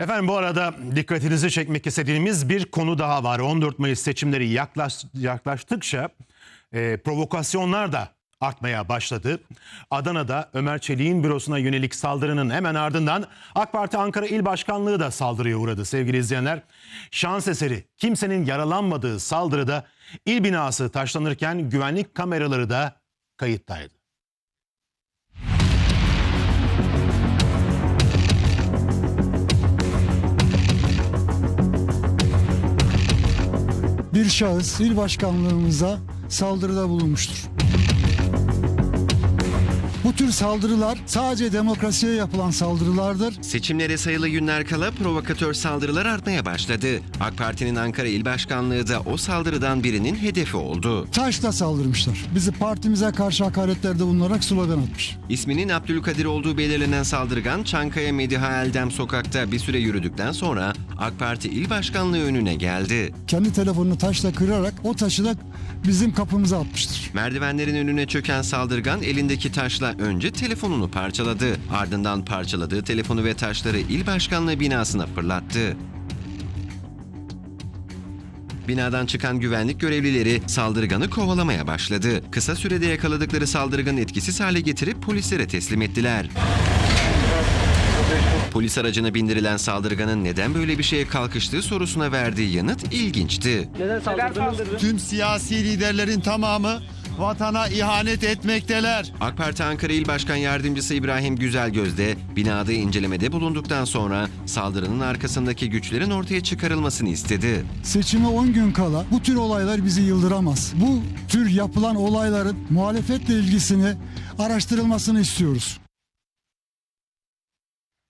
Efendim bu arada dikkatinizi çekmek istediğimiz bir konu daha var. 14 Mayıs seçimleri yaklaş, yaklaştıkça e, provokasyonlar da artmaya başladı. Adana'da Ömer Çelik'in bürosuna yönelik saldırının hemen ardından AK Parti Ankara İl Başkanlığı da saldırıya uğradı sevgili izleyenler. Şans eseri kimsenin yaralanmadığı saldırıda il binası taşlanırken güvenlik kameraları da kayıttaydı. Bir şahıs il başkanlığımıza saldırıda bulunmuştur. Bu tür saldırılar sadece demokrasiye yapılan saldırılardır. Seçimlere sayılı günler kala provokatör saldırılar artmaya başladı. AK Parti'nin Ankara İl Başkanlığı da o saldırıdan birinin hedefi oldu. Taşla saldırmışlar. Bizi partimize karşı hakaretlerde bulunarak slogan atmış. İsminin Abdülkadir olduğu belirlenen saldırgan Çankaya Mediha Eldem sokakta bir süre yürüdükten sonra AK Parti İl Başkanlığı önüne geldi. Kendi telefonunu taşla kırarak o taşı da bizim kapımıza atmıştır. Merdivenlerin önüne çöken saldırgan elindeki taşla önce telefonunu parçaladı. Ardından parçaladığı telefonu ve taşları il başkanlığı binasına fırlattı. Binadan çıkan güvenlik görevlileri saldırganı kovalamaya başladı. Kısa sürede yakaladıkları saldırganı etkisiz hale getirip polislere teslim ettiler. Polis aracına bindirilen saldırganın neden böyle bir şeye kalkıştığı sorusuna verdiği yanıt ilginçti. Neden saldırdınız? Tüm siyasi liderlerin tamamı vatana ihanet etmekteler. AK Parti Ankara İl Başkan Yardımcısı İbrahim Güzelgöz de binada incelemede bulunduktan sonra saldırının arkasındaki güçlerin ortaya çıkarılmasını istedi. Seçime 10 gün kala bu tür olaylar bizi yıldıramaz. Bu tür yapılan olayların muhalefetle ilgisini araştırılmasını istiyoruz.